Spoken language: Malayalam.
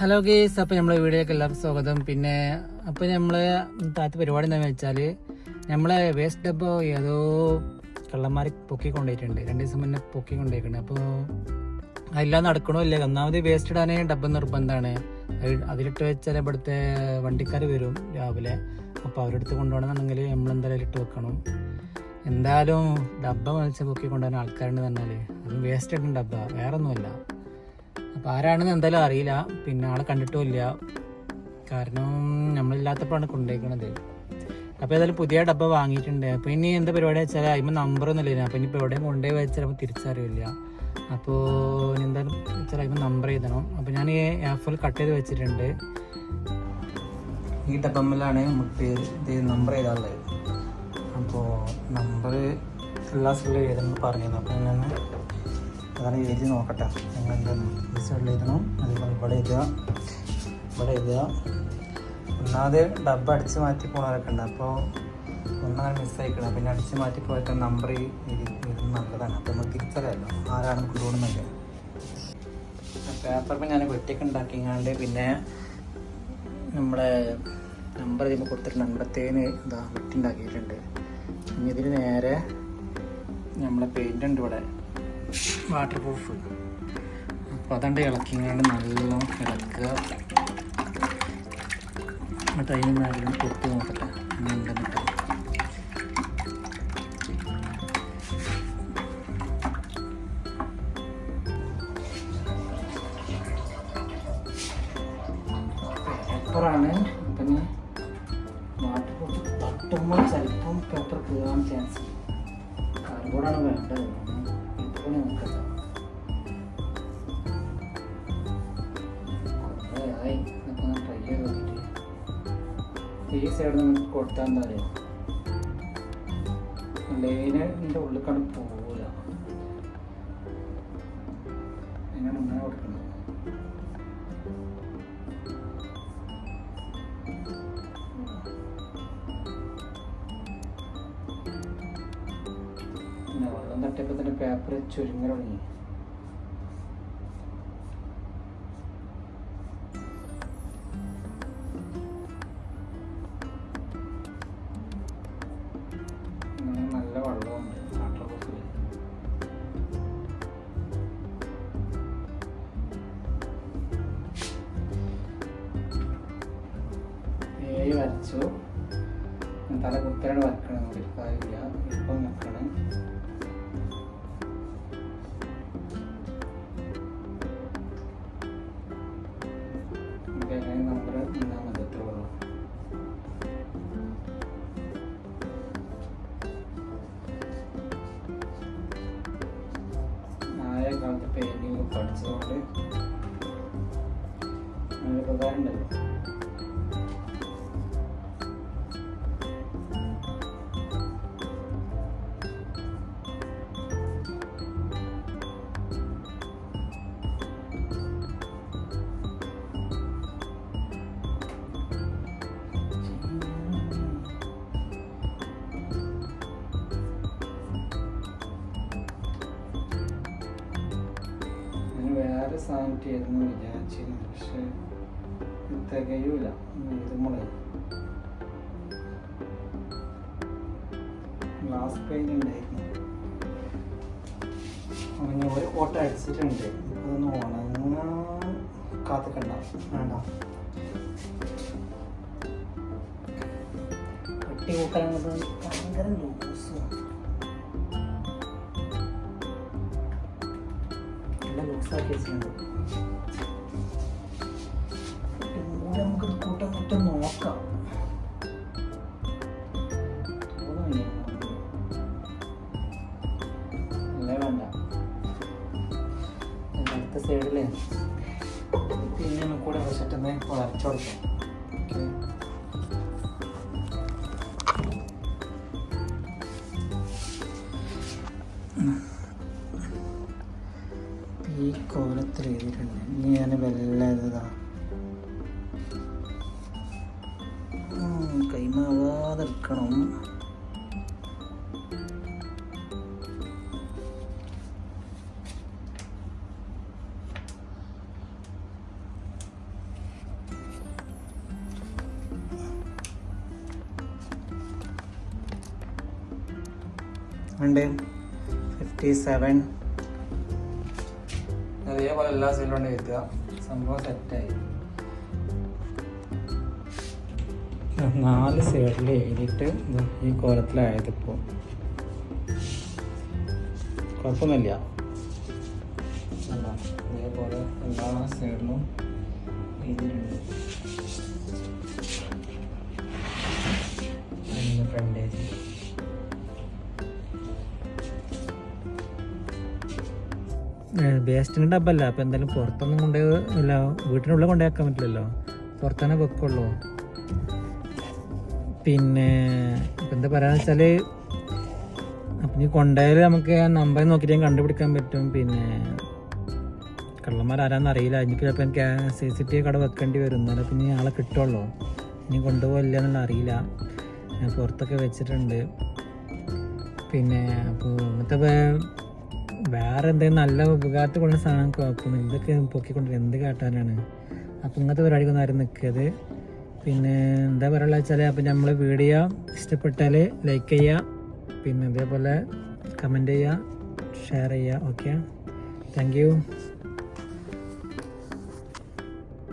ഹലോ ഗേസ് അപ്പോൾ നമ്മളെ വീഡിയോക്ക് എല്ലാവർക്കും സ്വാഗതം. പിന്നെ അപ്പോൾ നമ്മൾ താത്ത പരിപാടി എന്താണെന്ന് വെച്ചാൽ നമ്മളെ വേസ്റ്റ് ഡബ്ബോ ഏതോ കള്ളന്മാർ പൊക്കി കൊണ്ടുപോയിട്ടുണ്ട്. രണ്ട് ദിവസം മുന്നേ പൊക്കി കൊണ്ടുപോയിട്ടുണ്ട്. അപ്പോൾ അതെല്ലാം നടക്കണോ ഒന്നാമത് വേസ്റ്റ് ഇടാൻ ഡബ്ബ നിർബന്ധമാണ്. അതിലിട്ട് വെച്ചാൽ ഇവിടുത്തെ വണ്ടിക്കാർ വരും രാവിലെ. അപ്പോൾ അവരെടുത്ത് കൊണ്ടുപോകണമെന്നുണ്ടെങ്കിൽ നമ്മൾ എന്തായാലും ഇട്ട് വെക്കണം. എന്തായാലും ഡബ്ബ വലിച്ച് പൊക്കി കൊണ്ടുപോകാൻ ആൾക്കാരുണ്ട് പറഞ്ഞാൽ അതും വേസ്റ്റ് ഇടുന്ന ഡബ്ബ വേറെ ഒന്നുമല്ല അപ്പോൾ ആരാണെന്ന് എന്തായാലും അറിയില്ല. പിന്നെ ആളെ കണ്ടിട്ടുമില്ല കാരണം നമ്മളില്ലാത്തപ്പോഴാണ് കൊണ്ടുപോയിക്കണത്. അപ്പോൾ ഏതായാലും പുതിയ ഡബ്ബ വാങ്ങിയിട്ടുണ്ട്. അപ്പോൾ ഇനി എന്താ പരിപാടി വെച്ചാൽ നമ്പർ നമ്പറൊന്നും ഇല്ല അപ്പോൾ ഇനിയിപ്പോൾ എവിടെയും കൊണ്ടുപോയി വെച്ചാൽ നമുക്ക് തിരിച്ചറിയില്ല. അപ്പോൾ എന്തായാലും വെച്ചാൽ അതിമ്മ നമ്പർ എഴുതണം. അപ്പോൾ ഞാൻ ഈ ആപ്പിൽ കട്ട് ചെയ്ത് വെച്ചിട്ടുണ്ട്. ഈ ഡബ്ബമ്മിലാണ് നമുക്ക് ഇത് നമ്പർ എഴുതാനുള്ളത്. അപ്പോൾ നമ്പർ എല്ലാ സ്ഥലവും എഴുതണം പറഞ്ഞിരുന്നു. അപ്പോൾ ഞാൻ അതാണ് എഴുതി നോക്കട്ടെ. നിങ്ങൾ എന്താണ് ഈ എഴുതണം? അതുപോലെ ഇവിടെ എഴുതുക. ഇവിടെ എഴുതുക. ഒന്നാമത് ഡബ്ബ അടിച്ച് മാറ്റി പോണവരൊക്കെ ഉണ്ട്. അപ്പോൾ ഒന്നങ്ങനെ മിസ്സായിക്കണം പിന്നെ അടിച്ച് മാറ്റി പോയിട്ട് നമ്പർ ഇത് നല്ലതാണ്. അപ്പോൾ നമുക്ക് തിരിച്ചറിയാമല്ലോ ആരാണ് കൊണ്ടുപോകുന്നല്ലേ പേപ്പർ ഞാൻ വെട്ടിയൊക്കെ ഉണ്ടാക്കിങ്ങാണ്ട് പിന്നെ നമ്മുടെ നമ്പർ ഇതിന് കൊടുത്തിട്ടുണ്ട്. അൻപത്തേന് എന്താ വെട്ടി ഉണ്ടാക്കിയിട്ടുണ്ട്. ഇനി ഇതിന് നേരെ നമ്മളെ പെയിന്റ് ഉണ്ട് ഇവിടെ. വാട്ടർ പ്രൂഫ് അപ്പോൾ അതുകൊണ്ട് ഇളക്കിങ്ങാണ്ട് നല്ലോണം ഇളക്കുക. എന്നിട്ട് അതിന് മേലെ പൊട്ട് നോക്കട്ടെ. ഇനി ഉണ്ടെന്നിട്ട് പേപ്പറാണ് വാട്ടർ പ്രൂഫ് തട്ടുമ്പോൾ ചിലപ്പം പേപ്പർ കീറാൻ ചാൻസ് കാർബോർഡാണ് വേണ്ടത്. ഇപ്പോൾ നോക്കട്ടെ ആയി. നോക്കിയിട്ട് ഈ സൈഡ് നമുക്ക് കൊടുത്താൽ എന്താ പറയുക ലൈനിന്റെ ഉള്ളിൽ കണ്ട് പോവില്ല വെള്ളം തട്ടിയപ്പോൾ തന്നെ പേപ്പർ ചുരുങ്ങി തുടങ്ങി. വരച്ചു. തല കുത്തലാണ് വരക്കണം കാര്യമില്ല. ഇപ്പം നിൽക്കണം. വേറെ സാനിറ്റി ആയിരുന്നു വിചാരിച്ചിരുന്നു പക്ഷെ തികയൂല. ഇതുമുളക് ഗ്ലാസ് പെയിൻ ഉണ്ടായിരുന്നു അങ്ങനെ ഒരു കോട്ട അടിച്ചിട്ടുണ്ട്. അതൊന്ന് ഉണങ്ങാൻ കാത്തിക്കണ്ട. വേണ്ട. കട്ടി കൂട്ടാൻ ഭയങ്കര ലൂസും നല്ല ലൂസാക്കി വെച്ചിട്ടുണ്ട്. കൂട്ടം നോക്കാം അടുത്ത നമുക്ക് ഈ കോലത്തിൽ എഴുതിയിട്ടുണ്ട് ഇനി ഞാൻ വെല്ല വെക്കണം ഉണ്ട് ഫിഫ്റ്റി സെവൻ അതേപോലെ എല്ലാ സൈഡിലും ഉണ്ട് എത്തുക സംഭവം സെറ്റായി നാല് സൈഡിൽ എഴുതിയിട്ട് ഈ കോലത്തിലായതിപ്പോൾ കുഴപ്പമൊന്നുമില്ല? ഇതേപോലെ എല്ലാ സൈഡിലും എഴുതിയിട്ടുണ്ട്. വേസ്റ്റിന്റെ ഡബ്ബല്ല അപ്പോൾ എന്തായാലും പുറത്തൊന്നും കൊണ്ടുപോയി വീട്ടിനുള്ളിൽ കൊണ്ടുപോയി പറ്റില്ലല്ലോ. പുറത്തന്നെ വെക്കുള്ളൂ. പിന്നെ ഇപ്പം എന്താ പറയുക വെച്ചാൽ അപ്പം ഈ കൊണ്ടുപോയാൽ നമുക്ക് ആ നമ്പർ നോക്കിയിട്ട് ഞാൻ കണ്ടുപിടിക്കാൻ പറ്റും. പിന്നെ കള്ളന്മാർ ആരാന്ന് അറിയില്ല എനിക്ക് ചിലപ്പോൾ എനിക്ക് സി സി ടി വി കട വെക്കേണ്ടി വരും. എന്നാലും പിന്നെ ആളെ കിട്ടുള്ളൂ. ഇനി കൊണ്ടുപോകില്ല എന്നുള്ള അറിയില്ല. ഞാൻ പുറത്തൊക്കെ വെച്ചിട്ടുണ്ട്. പിന്നെ അപ്പോൾ ഇന്നത്തെ വേറെ എന്തെങ്കിലും നല്ല ഉപകാരത്തിൽ കൊണ്ടുള്ള സാധനം അപ്പം ഇതൊക്കെ പൊക്കിക്കൊണ്ടിരിക്കുന്നത് എന്ത് കാട്ടാനാണ്? അപ്പം ഇങ്ങനത്തെ പരിപാടിക്കൊന്നും ആരും നിൽക്കരുത്. പിന്നെ എന്താ പറയുക വെച്ചാൽ അപ്പം നമ്മൾ വീഡിയോ ഇഷ്ടപ്പെട്ടാൽ ലൈക്ക് ചെയ്യുക പിന്നെ അതേപോലെ കമന്റ് ചെയ്യുക ഷെയർ ചെയ്യുക ഓക്കെ താങ്ക്